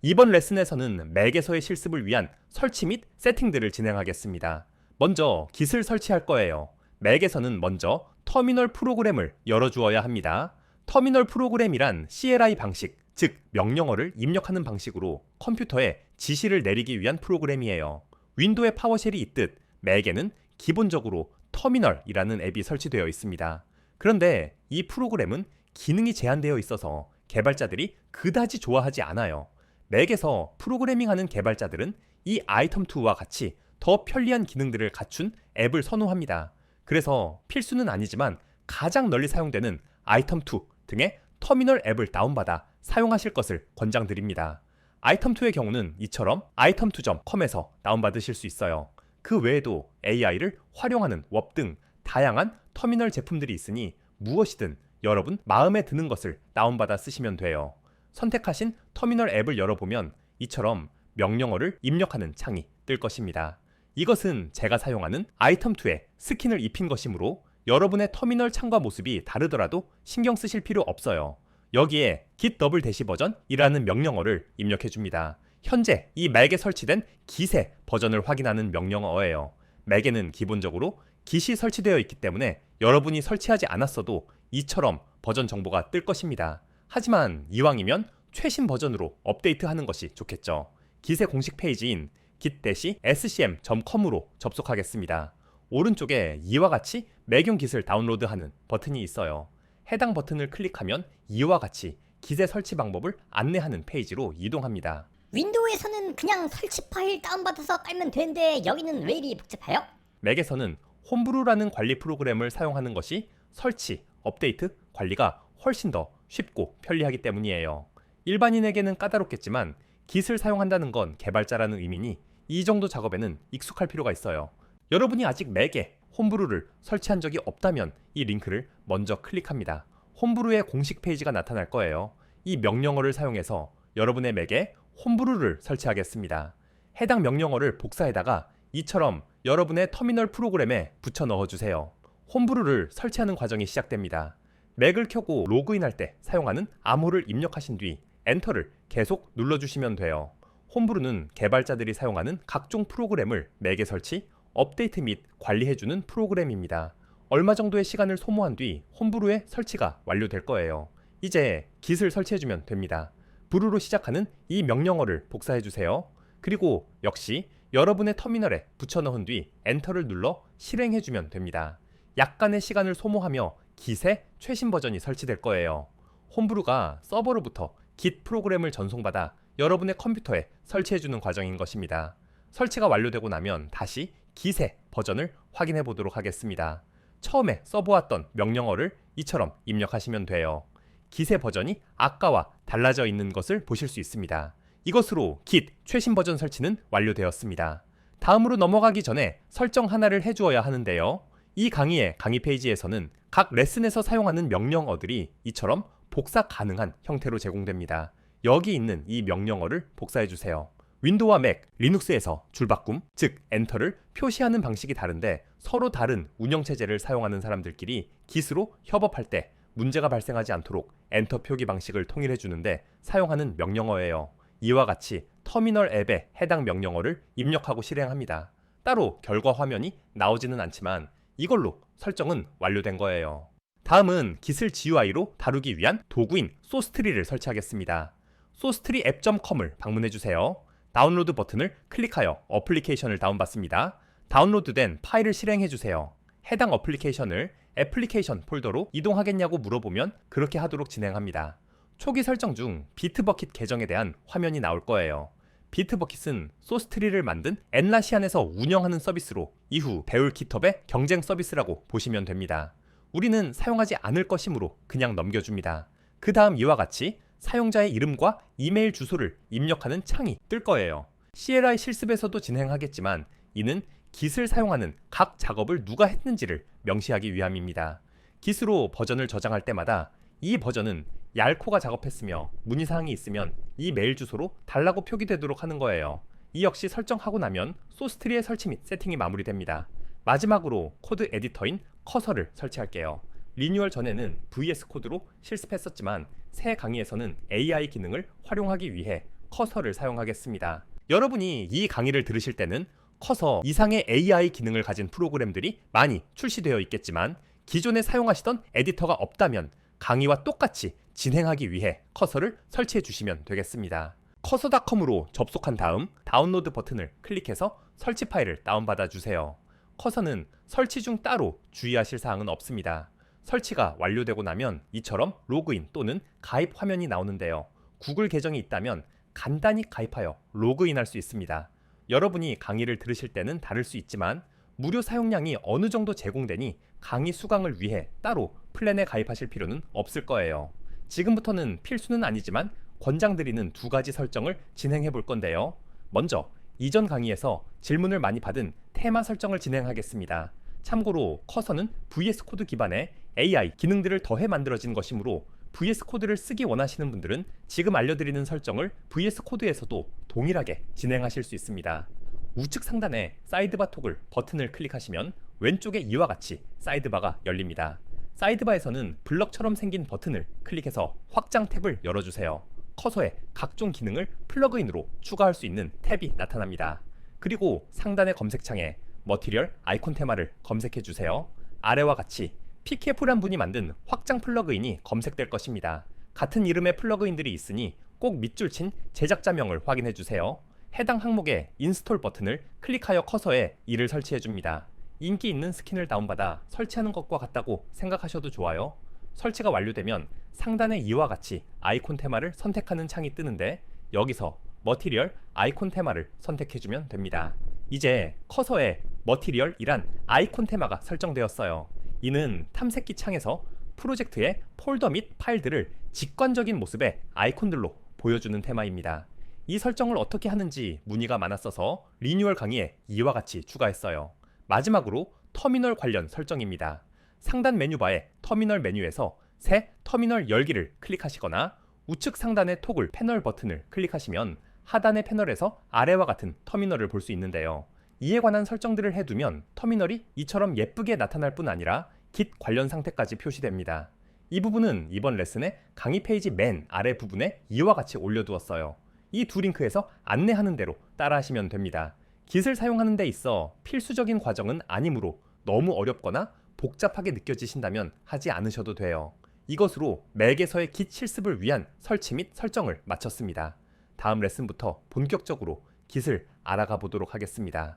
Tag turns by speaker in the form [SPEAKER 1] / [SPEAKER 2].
[SPEAKER 1] 이번 레슨에서는 맥에서의 실습을 위한 설치 및 세팅들을 진행하겠습니다. 먼저 깃을 설치할 거예요. 맥에서는 먼저 터미널 프로그램을 열어주어야 합니다. 터미널 프로그램이란 CLI 방식, 즉 명령어를 입력하는 방식으로 컴퓨터에 지시를 내리기 위한 프로그램이에요. 윈도우에 파워쉘이 있듯 맥에는 기본적으로 터미널이라는 앱이 설치되어 있습니다. 그런데 이 프로그램은 기능이 제한되어 있어서 개발자들이 그다지 좋아하지 않아요. 맥에서 프로그래밍하는 개발자들은 이 아이템2와 같이 더 편리한 기능들을 갖춘 앱을 선호합니다. 그래서 필수는 아니지만 가장 널리 사용되는 아이템2 등의 터미널 앱을 다운받아 사용하실 것을 권장드립니다. 아이템2의 경우는 이처럼 item2.com에서 다운받으실 수 있어요. 그 외에도 AI를 활용하는 웹 등 다양한 터미널 제품들이 있으니 무엇이든 여러분 마음에 드는 것을 다운받아 쓰시면 돼요. 선택하신 터미널 앱을 열어보면 이처럼 명령어를 입력하는 창이 뜰 것입니다. 이것은 제가 사용하는 아이템2에 스킨을 입힌 것이므로 여러분의 터미널 창과 모습이 다르더라도 신경 쓰실 필요 없어요. 여기에 git 더블 대시 버전이라는 명령어를 입력해 줍니다. 현재 이 맥에 설치된 git의 버전을 확인하는 명령어예요. 맥에는 기본적으로 git이 설치되어 있기 때문에 여러분이 설치하지 않았어도 이처럼 버전 정보가 뜰 것입니다. 하지만 이왕이면 최신 버전으로 업데이트하는 것이 좋겠죠. git의 공식 페이지인 git-scm.com으로 접속하겠습니다. 오른쪽에 이와 같이 매경 git을 다운로드하는 버튼이 있어요. 해당 버튼을 클릭하면 이와 같이 git의 설치 방법을 안내하는 페이지로 이동합니다.
[SPEAKER 2] 윈도우에서는 그냥 설치 파일 다운받아서 깔면 되는데 여기는 왜 이리 복잡해요?
[SPEAKER 1] 맥에서는 홈브루라는 관리 프로그램을 사용하는 것이 설치, 업데이트, 관리가 훨씬 더 쉽고 편리하기 때문이에요. 일반인에게는 까다롭겠지만 git을 사용한다는 건 개발자라는 의미니 이 정도 작업에는 익숙할 필요가 있어요. 여러분이 아직 맥에 홈브루를 설치한 적이 없다면 이 링크를 먼저 클릭합니다. 홈브루의 공식 페이지가 나타날 거예요. 이 명령어를 사용해서 여러분의 맥에 홈브루를 설치하겠습니다. 해당 명령어를 복사해다가 이처럼 여러분의 터미널 프로그램에 붙여 넣어주세요. 홈브루를 설치하는 과정이 시작됩니다. 맥을 켜고 로그인할 때 사용하는 암호를 입력하신 뒤 엔터를 계속 눌러주시면 돼요. 홈브루는 개발자들이 사용하는 각종 프로그램을 맥에 설치, 업데이트 및 관리해주는 프로그램입니다. 얼마 정도의 시간을 소모한 뒤 홈브루의 설치가 완료될 거예요. 이제 git을 설치해주면 됩니다. 브루로 시작하는 이 명령어를 복사해주세요. 그리고 역시 여러분의 터미널에 붙여넣은 뒤 엔터를 눌러 실행해주면 됩니다. 약간의 시간을 소모하며 git의 최신 버전이 설치될 거예요. 홈브루가 서버로부터 git 프로그램을 전송받아 여러분의 컴퓨터에 설치해주는 과정인 것입니다. 설치가 완료되고 나면 다시 git의 버전을 확인해 보도록 하겠습니다. 처음에 써보았던 명령어를 이처럼 입력하시면 돼요. git의 버전이 아까와 달라져 있는 것을 보실 수 있습니다. 이것으로 git 최신 버전 설치는 완료되었습니다. 다음으로 넘어가기 전에 설정 하나를 해주어야 하는데요. 이 강의의 강의 페이지에서는 각 레슨에서 사용하는 명령어들이 이처럼 복사 가능한 형태로 제공됩니다. 여기 있는 이 명령어를 복사해 주세요. 윈도우와 맥, 리눅스에서 줄바꿈, 즉 엔터를 표시하는 방식이 다른데 서로 다른 운영체제를 사용하는 사람들끼리 기스로 협업할 때 문제가 발생하지 않도록 엔터 표기 방식을 통일해 주는데 사용하는 명령어예요. 이와 같이 터미널 앱에 해당 명령어를 입력하고 실행합니다. 따로 결과 화면이 나오지는 않지만 이걸로 설정은 완료된 거예요. 다음은 깃을 GUI로 다루기 위한 도구인 소스트리를 설치하겠습니다. 소스트리 앱.com을 방문해 주세요. 다운로드 버튼을 클릭하여 어플리케이션을 다운받습니다. 다운로드된 파일을 실행해 주세요. 해당 어플리케이션을 애플리케이션 폴더로 이동하겠냐고 물어보면 그렇게 하도록 진행합니다. 초기 설정 중 비트버킷 계정에 대한 화면이 나올 거예요. 비트버킷은 소스트리를 만든 엔라시안에서 운영하는 서비스로 이후 배울 깃허브의 경쟁 서비스라고 보시면 됩니다. 우리는 사용하지 않을 것이므로 그냥 넘겨줍니다. 그 다음 이와 같이 사용자의 이름과 이메일 주소를 입력하는 창이 뜰 거예요. CLI 실습에서도 진행하겠지만 이는 git을 사용하는 각 작업을 누가 했는지를 명시하기 위함입니다. git으로 버전을 저장할 때마다 이 버전은 얄코가 작업했으며 문의사항이 있으면 이 메일 주소로 달라고 표기되도록 하는 거예요. 이 역시 설정하고 나면 소스트리의 설치 및 세팅이 마무리됩니다. 마지막으로 코드 에디터인 커서를 설치할게요. 리뉴얼 전에는 VS 코드로 실습했었지만 새 강의에서는 AI 기능을 활용하기 위해 커서를 사용하겠습니다. 여러분이 이 강의를 들으실 때는 커서 이상의 AI 기능을 가진 프로그램들이 많이 출시되어 있겠지만 기존에 사용하시던 에디터가 없다면 강의와 똑같이 진행하기 위해 커서를 설치해 주시면 되겠습니다. 커서닷컴으로 접속한 다음 다운로드 버튼을 클릭해서 설치 파일을 다운받아 주세요. 커서는 설치 중 따로 주의하실 사항은 없습니다. 설치가 완료되고 나면 이처럼 로그인 또는 가입 화면이 나오는데요. 구글 계정이 있다면 간단히 가입하여 로그인할 수 있습니다. 여러분이 강의를 들으실 때는 다를 수 있지만 무료 사용량이 어느 정도 제공되니 강의 수강을 위해 따로 플랜에 가입하실 필요는 없을 거예요. 지금부터는 필수는 아니지만 권장드리는 두 가지 설정을 진행해 볼 건데요. 먼저 이전 강의에서 질문을 많이 받은 테마 설정을 진행하겠습니다. 참고로 커서는 VS 코드 기반의 AI 기능들을 더해 만들어진 것이므로 VS 코드를 쓰기 원하시는 분들은 지금 알려드리는 설정을 VS 코드에서도 동일하게 진행하실 수 있습니다. 우측 상단에 사이드바 토글 버튼을 클릭하시면 왼쪽에 이와 같이 사이드바가 열립니다. 사이드바에서는 블럭처럼 생긴 버튼을 클릭해서 확장 탭을 열어주세요. 커서에 각종 기능을 플러그인으로 추가할 수 있는 탭이 나타납니다. 그리고 상단의 검색창에 머티리얼 아이콘 테마를 검색해 주세요. 아래와 같이 PKF란 분이 만든 확장 플러그인이 검색될 것입니다. 같은 이름의 플러그인들이 있으니 꼭 밑줄 친 제작자명을 확인해 주세요. 해당 항목의 인스톨 버튼을 클릭하여 커서에 이를 설치해 줍니다. 인기 있는 스킨을 다운받아 설치하는 것과 같다고 생각하셔도 좋아요. 설치가 완료되면 상단의 이와 같이 아이콘 테마를 선택하는 창이 뜨는데 여기서 머티리얼 아이콘 테마를 선택해주면 됩니다. 이제 커서에 머티리얼이란 아이콘 테마가 설정되었어요. 이는 탐색기 창에서 프로젝트의 폴더 및 파일들을 직관적인 모습의 아이콘들로 보여주는 테마입니다. 이 설정을 어떻게 하는지 문의가 많았어서 리뉴얼 강의에 이와 같이 추가했어요. 마지막으로 터미널 관련 설정입니다. 상단 메뉴바의 터미널 메뉴에서 새 터미널 열기를 클릭하시거나 우측 상단의 토글 패널 버튼을 클릭하시면 하단의 패널에서 아래와 같은 터미널을 볼 수 있는데요. 이에 관한 설정들을 해두면 터미널이 이처럼 예쁘게 나타날 뿐 아니라 Git 관련 상태까지 표시됩니다. 이 부분은 이번 레슨의 강의 페이지 맨 아래 부분에 이와 같이 올려두었어요. 이 두 링크에서 안내하는 대로 따라하시면 됩니다. Git을 사용하는 데 있어 필수적인 과정은 아니므로 너무 어렵거나 복잡하게 느껴지신다면 하지 않으셔도 돼요. 이것으로 맥에서의 Git 실습을 위한 설치 및 설정을 마쳤습니다. 다음 레슨부터 본격적으로 Git을 알아가 보도록 하겠습니다.